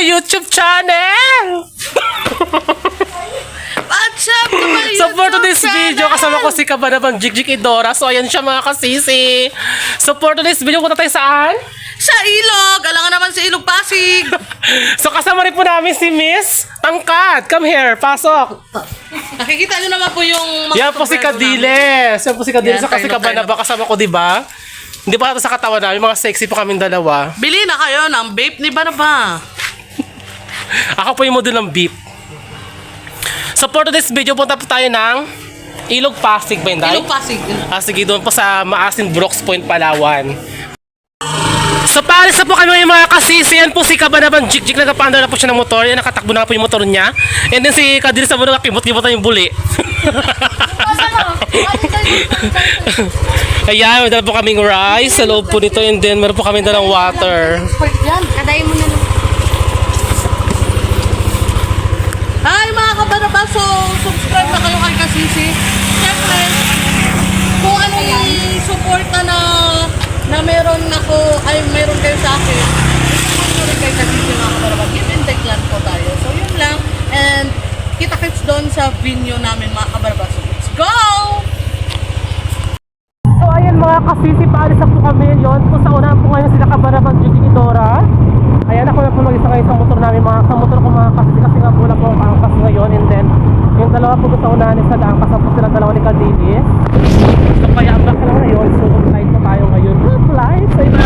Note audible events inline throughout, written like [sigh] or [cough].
YouTube channel! What's up to my [laughs] So for YouTube today's channel? video, kasama ko si Kabanabang Jigjig Idora. So ayan siya mga kasisi. So for today's video, punta tayo saan? Sa ilog! Alam nga naman sa ilog Pasig! [laughs] So kasama rin po namin si Miss Tangkad. Come here, pasok. Nakikita nyo naman po yung mga Yan po si sombrero. Kadiles. Yan po si Kadiles. Yan, Saka si tayo na, Kabanaba kasama ko, di ba? Hindi pa ito sa katawan namin. Mga sexy po kaming dalawa. Bili na kayo ng vape ni Baraba. Ako po yung model ng beep. So for today's video, punta po tayo ng Ilog Pasig ba yun, Day? Ilog Pasig. Ah, sige, doon po sa Maasin Brooks Point, Palawan. So paalis na po kami ngayon mga kasisi. Yan po si Kabanaban Jik-Jik. Nagpapaandar na po siya ng motor. Yan, nakatakbo na po yung motor niya. And then si Kadir sa mo nakakimot-kimot na yung buli. [laughs] Ayan, may dala po kaming rice sa loob po nito. And then meron po kami dalang water. Kadayin mo na lang. Kabaraba! So, subscribe na kayo kay Kasisi. Siyempre, kung ano yung suporta na na meron ako, ay meron kayo sa akin, support rin kay Kasisi mga kabaraba. Give and take lang po tayo. So, yun lang. And, kita-kits doon sa video namin mga kabaraba. So, let's go! So ayan mga kasisi, paalis na po kami yon Kung sa unahan po ngayon sila Kabanaban Jik Idora. Ayan ako na po mag-isa ngayon sa motor namin mga sa motor ko mga kasisi kasi nga wala po ang ngayon and then yung dalawa po sa unahan is sa angkas po sila dalawa ni Cadilis. So kaya ang back lang ngayon, so flight po tayo ngayon. Flight! Sa iba.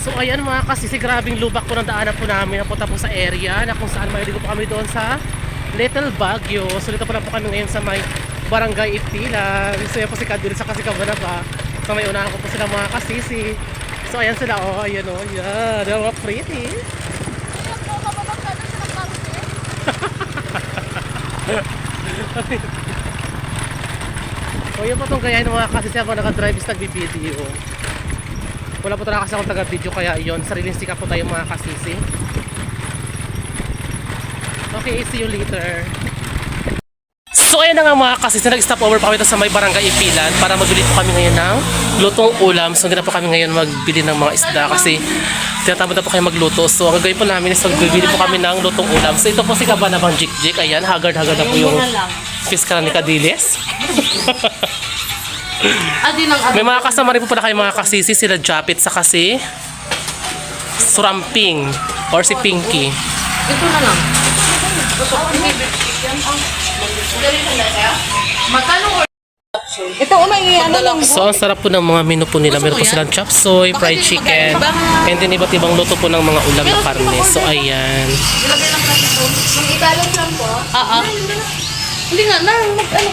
So ayan mga kasisi, grabing lubak po ng daanan po namin. Napunta po sa area na kung saan may po kami doon sa Little Baguio. So dito po lang po kami ngayon sa may Barangay Ipilan. So yan po si Kadir sa kasi Kabanaba. So may unahan ko po sila mga kasisi. So ayan sila, oh, ayan oh, yan. They're all pretty. So [laughs] yun po itong gayahin mga kasisi ako nag-drive is nagbibideo. Wala po talaga kasi akong taga-video kaya yon sariling sika po tayo mga kasisi. Okay, see you later. So ayan na nga mga kasisi, nag-stop over pa kami sa may barangay Ipilan para magbili po kami ngayon ng lutong ulam. So na po kami ngayon magbili ng mga isda kasi tinatamad na po kayo magluto. So ang gagawin po namin is magbibili po kami ng lutong ulam. So ito po si Kabanabang Jik Jik. Ayan, hagard-hagard na po yung fiskal ni Kadiles. [laughs] Adi ng May mga kasama rin po pala kayo mga kasisi, sila Japit sa kasi Suramping or si Pinky. Ito na lang. Magkano Ito una ano lang So, ang sarap po ng mga menu po nila. Meron po silang chop suey, fried chicken, and then iba't ibang luto po ng mga ulam na karne. So, ayan. Ilagay lang natin. Yung ibalot lang po. Ah, ah. Hindi nga, na, mag, ano.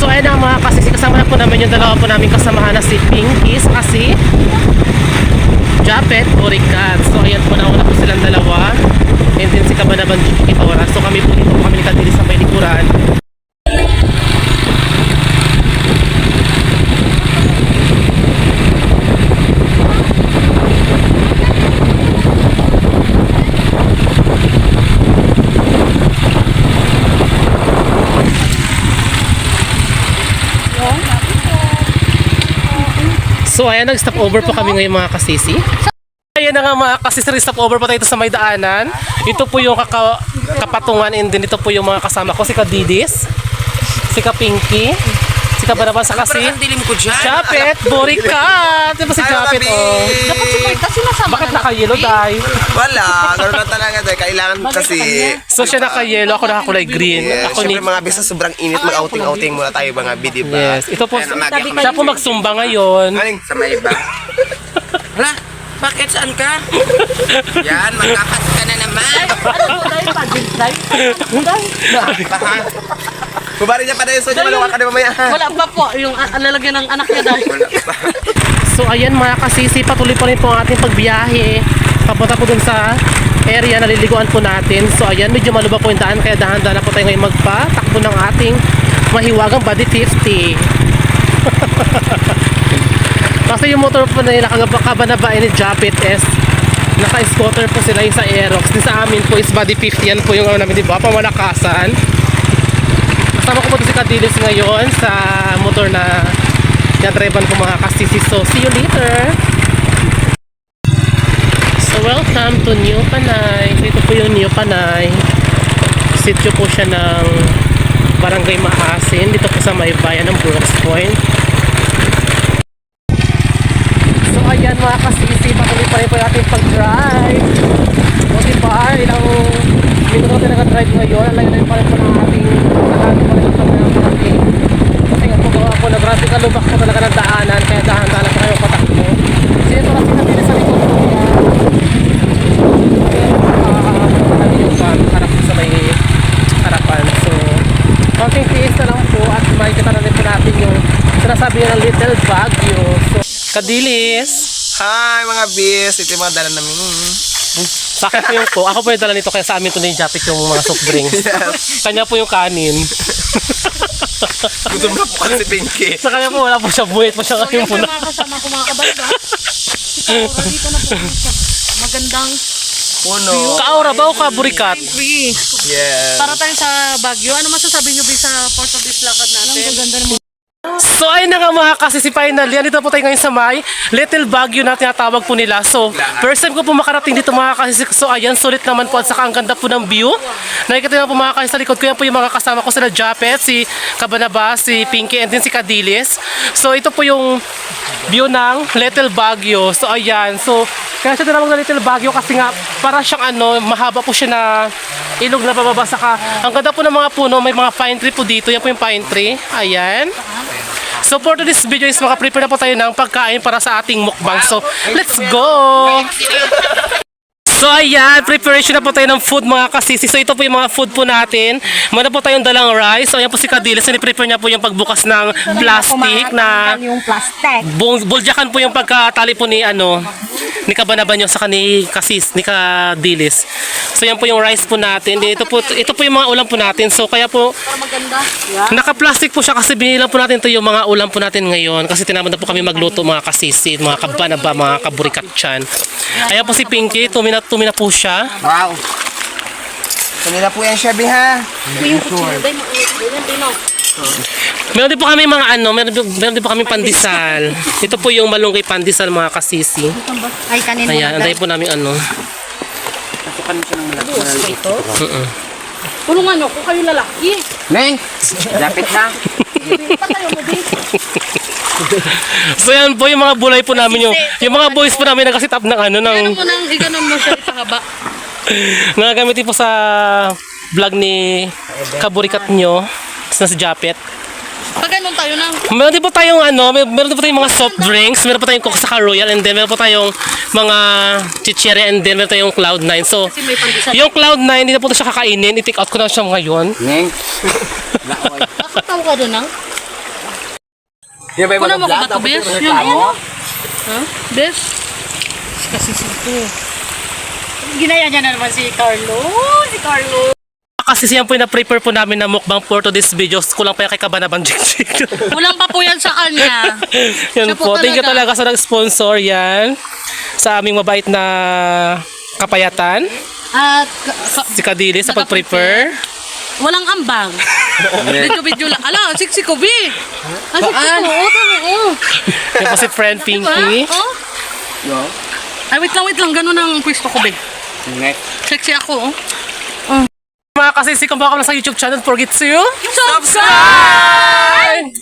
So, ayan mga kasisi. Kasama na po namin yung dalawa po namin kasamahan na si Pinky sa kasi Japet Orican. So, ayan po nauna po silang dalawa. And then si Kabanaban Kitora. So, kami po dito kami ni Kadiri sa may likuran. So ayan, nag-stop over po kami ngayon mga kasisi. Ayan na nga mga kasisi, stop over po tayo sa may daanan. Ito po yung kaka kapatungan and then ito po yung mga kasama ko, si Kadidis, si Kapinky, si Kabanaban sa kasi, dilim ko dyan. Japet, Borikat! Di ba si Ay, Japet? Oh. Dapat si Marta sinasama Bakit na naka-yellow dye? Wala, gano'n na talaga dahil kailangan kasi... So siya naka-yellow, ako nakakulay green. Yes, Ako ni... syempre mga bisa sobrang init, mag-outing-outing muna tayo mga bidi ba? Yes, ito po, ako siya po magsumba ngayon. Aling, sa may iba. Hala, bakit saan ka? [laughs] Yan, magkakat ka na naman. Ano po dahil pa? Jeans dahil? Baka. Bubari niya pa na yun, so maluwa ka na mamaya. Wala pa po. Yung ah, lalagyan ng anak niya dahil. Wala pa. [laughs] So ayan mga kasisi, patuloy pa rin po ang ating pagbiyahe. Papunta po dun sa area na liliguan po natin. So ayan, medyo maluba po yung daan kaya dahan-dahan na po tayo ngayon magpatakbo ng ating mahiwagang body 50. [laughs] Kasi yung motor po nila kabanabain ni Japit is naka-scooter po sila yung sa Aerox. Di sa amin po is body 50 yan po yung ano namin, di ba? Pamalakasan. Kasama ko po si Kadilis ngayon sa motor na tinadriban ko mga kasisi. So, see you later! So, welcome to New Panay. So, ito po yung New Panay. Sityo po siya ng Barangay Maasin. Dito po sa may bayan ng Brooks Point. So, ayan mga kasisi. Patuloy pa rin po natin pag-drive. O diba, ilang minuto natin nag-drive ngayon. Ang layo na pa rin po ng ating nakano pa rin po ng ating kasi nga po gawa po na grabe kalubak po talaga ng daanan kaya dahan-dahan lang po kayo patakbo. Kasi ito lang sinabili sa likod ko niya. Kaya yung van, harap po sa may harapan. So, konting tiis na lang po at makikita na rin po natin yung sinasabi ng little Baguio. So, Kadilis! Hi mga bis, ito yung mga dala namin. Sa akin po yung ko. Ako po yung dala nito kaya sa amin to ni Japik yung mga soft drinks. [laughs] Kanya po yung kanin. Gutom na po kasi Pinky. Sa kanya po wala po siya buwit po siya ngayon Yung po na. mga kasama ko mga kabarba. Si Kaura, dito na po. Magandang Puno. Kaura ba o kaburikat? Yes. Para tayo sa Baguio. Ano masasabi nyo, Bi, sa Port of this lakad natin? Ang ganda mo. So ayun na nga mga kasi si final yan. Dito po tayo ngayon sa may Little Baguio na tinatawag po nila. So first time ko po makarating dito mga kasi. So ayan, sulit naman po at saka ang ganda po ng view. Nakikita naman po mga kasi sa likod ko yan po yung mga kasama ko sila Japet, si Kabanaba, si Pinky and then si Kadilis. So ito po yung view ng Little Baguio. So ayan, so kaya siya tinawag na Little Baguio kasi nga para siyang ano, mahaba po siya na ilog na pababa saka ang ganda po ng mga puno, may mga pine tree po dito. Yan po yung pine tree. Ayan. So for today's video is makaprepare na po tayo ng pagkain para sa ating mukbang. So let's go! So ayan, preparation na po tayo ng food mga kasisi. So ito po yung mga food po natin. Meron po tayong dalang rice. So ayan po si Kadilis. Sini-prepare niya po yung pagbukas ng plastic na yung plastic. Buljakan po yung pagkatali po ni ano ni Kabanaban nyo sa ni Kasis, ni Kadilis. So yan po yung rice po natin. Ito po ito po yung mga ulam po natin. So kaya po naka-plastic po siya kasi binilang po natin ito yung mga ulam po natin ngayon kasi tinamad na po kami magluto mga kasisi, mga kabanaba, mga kaburikat chan. Ayan po si Pinky, tumina, tumina po siya. Wow. Kanila po yan siya, Bi, ha? Din. Meron din po kami mga ano, meron, din- meron din po kami pandesal. Ito po yung malunggay pandesal mga kasisi. Ay, kanina. Ayan, anday po namin ano. Tulungan nyo, kung kayo lalaki. Neng! Lapit na. Patayo mo, Bi. So yan po yung mga bulay po namin yung yung mga boys po namin nagkasitap ng ano Ano ng mo nang iganon mo siya ipahaba. [laughs] nagagamitin po sa vlog ni Kaburikat nyo na si Japet. Pag ganun tayo nang Meron din po tayong ano, may- meron din po tayong mga soft drinks, meron po tayong Coke saka Royal and then meron po tayong mga chichiri and then meron tayong Cloud9. So, kasi may pandesal. yung Cloud9, hindi na po ito siya kakainin. I-take out ko na siya ngayon. Neng. [laughs] Nakatawa ka doon nang? Yan ba yung Kuna mo mga ko ba to, Bes? reklamo? ano? Ha? Bes? Kasi sito. Ginaya niya na naman si Carlo. Si Carlo. Kasi siya po yung na-prepare po namin na mukbang for today's videos. Kulang pa yung kay Kabanaban Jik [laughs] Kulang pa po yan sa kanya. Yan Siya po po. Thank you talaga. talaga sa nag-sponsor yan. Sa aming mabait na kapayatan. At ka- ka- Si Kadili sa pag-prepare. walang ambang. [laughs] Video-video lang. Ala, siksi ko, Bi. Ah, siksi ko. Oo, tama. Oo. Yan po si friend Diba? Pinky. Oo. Yo. Ay, wait lang, wait lang. Ganun ang pwesto ko, Bi. Neng. Sexy ako, oh. Mga kasisi, kung baka lang sa YouTube channel, forget to Subscribe!